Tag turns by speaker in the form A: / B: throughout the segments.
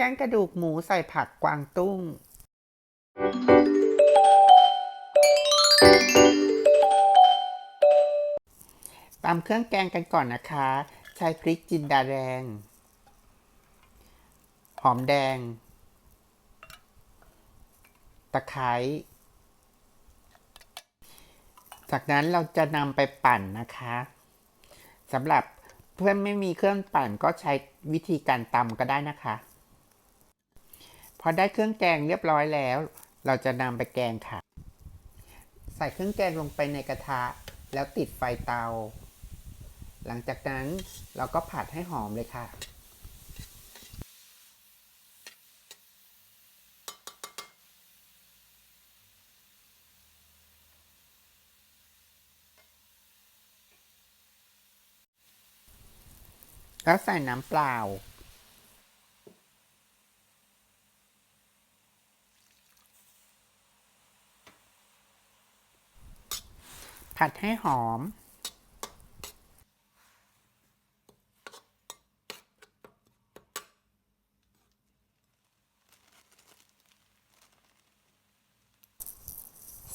A: กงกระดูกหมูใส่ผักกวางตุ้งตำเครื่องแกงกันก่อนนะคะ ใช้พริกจินดาแดง หอมแดง ตะไคร้ จากนั้นเราจะนำไปปั่นนะคะสำหรับเพื่อนไม่มีเครื่องปั่นก็ใช้วิธีการตำก็ได้นะคะ พอได้เครื่องแกงเรียบร้อยแล้ว เราจะนำไปแกงค่ะ ใส่เครื่องแกงลงไปในกระทะ แล้วติดไฟเตา หลังจากนั้นเราก็ผัดให้หอมเลยค่ะแล้วใส่น้ำเปล่า ผัดให้หอม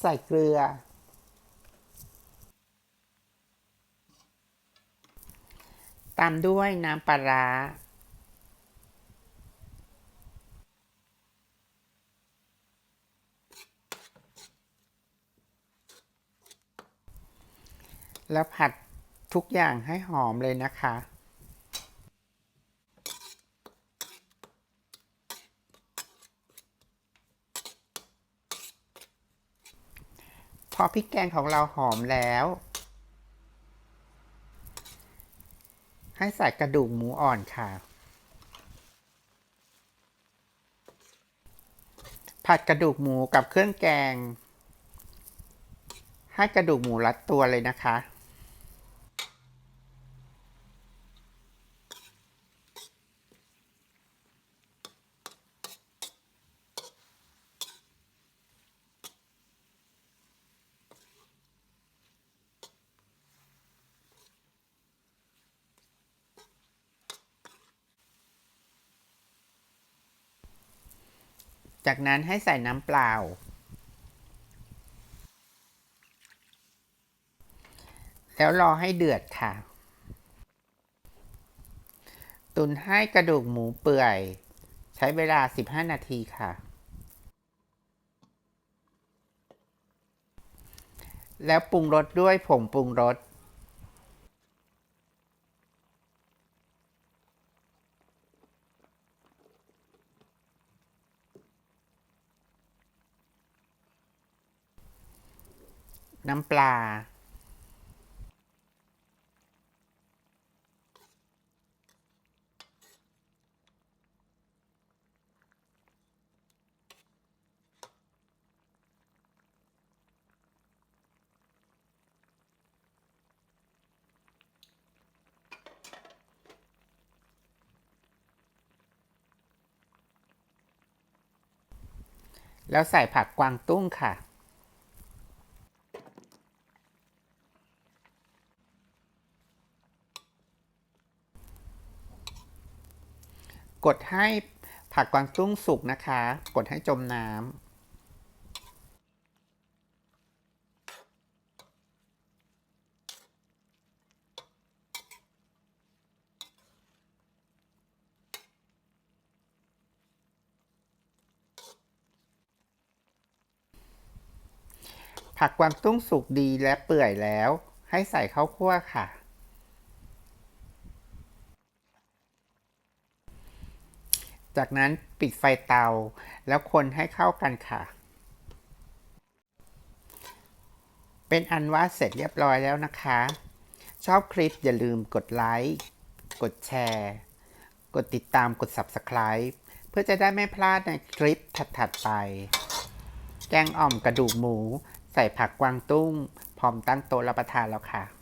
A: ใส่เกลือ ตามด้วยน้ำปลาร้า แล้วผัดทุกอย่างให้หอมเลยนะคะ พอพริกแกงของเราหอมแล้ว ให้ใส่กระดูกหมูอ่อนค่ะ ผัดกระดูกหมูกับเครื่องแกง ให้กระดูกหมูรัดตัวเลยนะคะ จากนั้นให้ใส่น้ำเปล่า แล้วรอให้เดือดค่ะ ตุนให้กระดูกหมูเปื่อย ใช้เวลา 15 นาทีค่ะ แล้วปรุงรสด้วยผงปรุงรส น้ำปลา แล้วใส่ผักกวางตุ้งค่ะ กดให้ผักกวางตุ้งสุกนะคะ กดให้จมน้ำผักกวางตุ้งสุกดีและเปื่อยแล้ว ให้ใส่ข้าวคั่วค่ะ จากนั้นปิดไฟเตา แล้วคนให้เข้ากันค่ะ เป็นอันว่าเสร็จเรียบร้อยแล้วนะคะ ชอบคลิปอย่าลืมกดไลค์กดแชร์ กดติดตามกด Subscribe เพื่อจะได้ไม่พลาดในคลิปถัดๆไป แกงอ่อมกระดูกหมู ใส่ผักกวางตุ้ง พร้อมตั้งโต๊ะรับประทานแล้วค่ะ